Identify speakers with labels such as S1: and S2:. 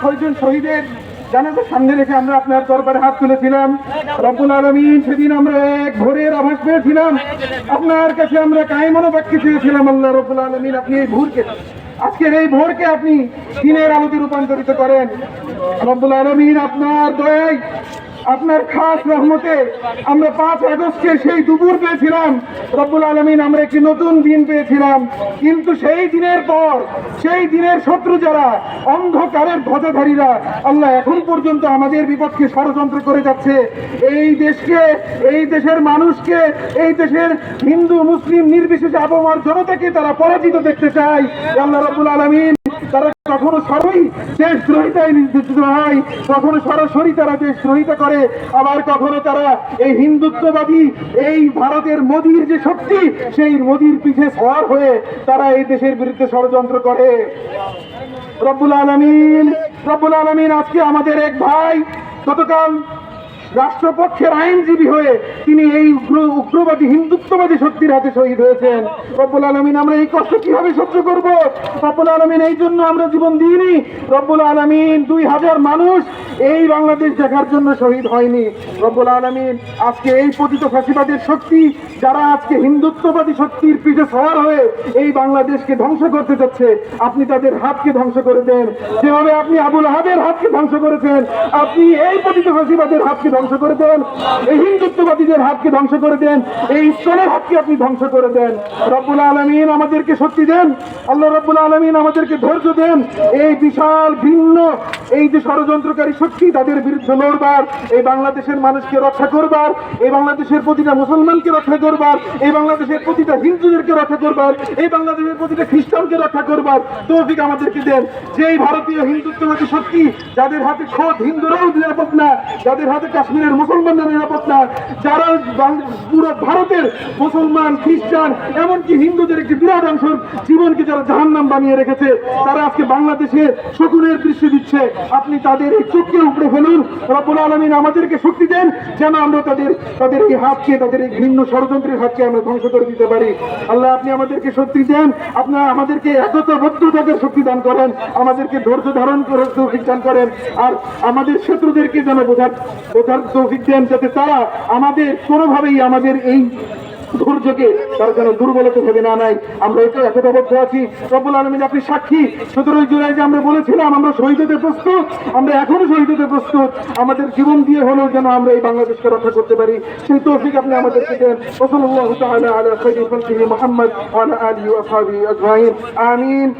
S1: ছয়জন শহীদের জানাতে সামনে রেখে আমরা আপনার দরবারে হাত তুলেছিলাম। রব্বুল আলমিন সেদিন আমরা এক ভোরের আভাস পেয়েছিলাম। আপনার কাছে আমরা কায়মনো বাক্যে চেয়েছিলাম, আল্লাহ রব্বুল আলমিন আপনি এই ভোরকে, আজকের এই ভোরকে আপনি দিনের আলোতে রূপান্তরিত করেন। রব্বুল আলমিন আপনার দয়ায় আপনার খাস রহমতে আমরা পাঁচ আগস্টে সেই দুপুর পেয়েছিলাম। রব্বুল আলমিন আমরা একটি নতুন দিন পেয়েছিলাম। কিন্তু সেই দিনের পর, সেই দিনের শত্রু যারা, অন্ধকারের ধ্বজাধারীরা, আল্লাহ এখন পর্যন্ত আমাদের বিপক্ষে ষড়যন্ত্র করে যাচ্ছে। এই দেশকে, এই দেশের মানুষকে, এই দেশের হিন্দু, মুসলিম, নির্বিশেষে আবহাওয়ার জনতাকে তারা পরাজিত দেখতে চায়। আল্লাহ রব্বুল আলমিন তারা কখনো সরই? দেশদ্রোহিতায় নির্দেশিত হয়, কখনো সরাসরি তারা দেশদ্রোহিতা করে? আবার কখনো তারা এই হিন্দুত্ববাদী, এই ভারতের মোদির যে শক্তি, সেই মোদির পিঠে সওয়ার হয়ে তারা এই দেশের বিরুদ্ধে ষড়যন্ত্র করে। রব্বুল আলমিন রব্বুল আলমিন, আজকে আমাদের এক ভাই, গতকাল রাষ্ট্রপক্ষের আইনজীবী হয়ে তিনি এই উগ্র, উগ্রবাদী, হিন্দুত্ববাদী শক্তির হাতে শহীদ হয়েছেন। রব্বুল আলমিন, আমরা এই কষ্ট কীভাবে সহ্য করব? রব্বুল আলমিন, এই জন্য আমরা জীবন দিইনি। রব্বুল আলমিন, দুই হাজার মানুষ এই বাংলাদেশ দেখার জন্য শহীদ হয়নি। রব্বুল আলমিন, আজকে এই পতিত ফাঁসিবাদের শক্তি, যারা আজকে হিন্দুত্ববাদী শক্তির পিঠে সওয়ার হয়ে এই বাংলাদেশকে ধ্বংস করতে যাচ্ছে, আপনি তাদের হাতকে ধ্বংস করে দেন। যেভাবে আপনি আবুল আহাবের হাতকে ধ্বংস করেছেন, আপনি এই পতিত ফাঁসিবাদের হাতকে ধ্বংস করে দেন। এই হিন্দুত্ববাদীদের হাতকে ধ্বংস করে দেন। এই ইসলামের হাতকে আপনি ধ্বংস করে দেন। রব্বুল আলমিন আমাদেরকে শক্তি দেন। আল্লাহ রব্বুল আলমিন আমাদেরকে ধৈর্য দেন। এই বিশাল, ভিন্ন, এই যে ষড়যন্ত্রকারী শক্তি, তাদের বিরুদ্ধে লড়বার, এই বাংলাদেশের মানুষকে রক্ষা করবার, এই বাংলাদেশের প্রতিটা মুসলমানকে রক্ষা করবার, এই বাংলাদেশের প্রতিটা হিন্দুদেরকে রক্ষা করবার, এই বাংলাদেশের প্রতিটা খ্রিস্টানকে রক্ষা করবার তৌফিক আমাদেরকে দেন। যেই ভারতীয় হিন্দুত্ববাদী শক্তি, যাদের হাতে খোদ হিন্দুরাও নিরাপদ না, যাদের হাতে কাশ্মীরের মুসলমানরা নিরাপদ না যারা পুরো ভারতের মুসলমান, খ্রিস্টান, এমনকি হিন্দুদের একটি বিরাট অংশ জীবনকে যারা জাহান্নাম বানিয়ে রেখেছে, তারা আজকে বাংলাদেশে শকুনের দৃশ্য দিচ্ছে। আপনি তাদের এই চোখকে উপড়ে ফেলুন। রব্বুল আলমিন আমাদেরকে শক্তি দেন যেন আমরা তাদের তাদের এই হাতকে, তাদের এই ঘৃণ্য ষড়যন্ত্রের হাতকে আমরা ধ্বংস করে দিতে পারি। আল্লাহ, আপনি আমাদেরকে শক্তি দেন। আপনার আমাদেরকে একতাবদ্ধতাদের শক্তি দান করেন। আমাদেরকে ধৈর্য ধারণ করে দান করেন। আর আমাদের শত্রুদেরকে যেন বোঝার বোঝার তৌফিক দেন যাতে তারা আমাদের কোনোভাবেই আমাদের এই ধৈর্যকে তার যেন দুর্বলতা ভেবে না নাই আমরা এটা একতাবদ্ধ আছি। রব্বুল আলমিন আপনি সাক্ষী। সতেরোই জুলাই যে আমরা বলেছিলাম, আমরা শহীদ হতে প্রস্তুত, আমরা এখনও শহীদ হতে প্রস্তুত। আমাদের জীবন দিয়ে হলেও যেন আমরা এই বাংলাদেশকে রক্ষা করতে পারি। সেই তৌফিক আপনি আমাদেরকে দেন। ওসল্লাহ তাআলা আলা খাইরি খালকিহি মুহাম্মদ আলা আলিহি ওয়া আসহাবিহি আজমাইন। আমিন।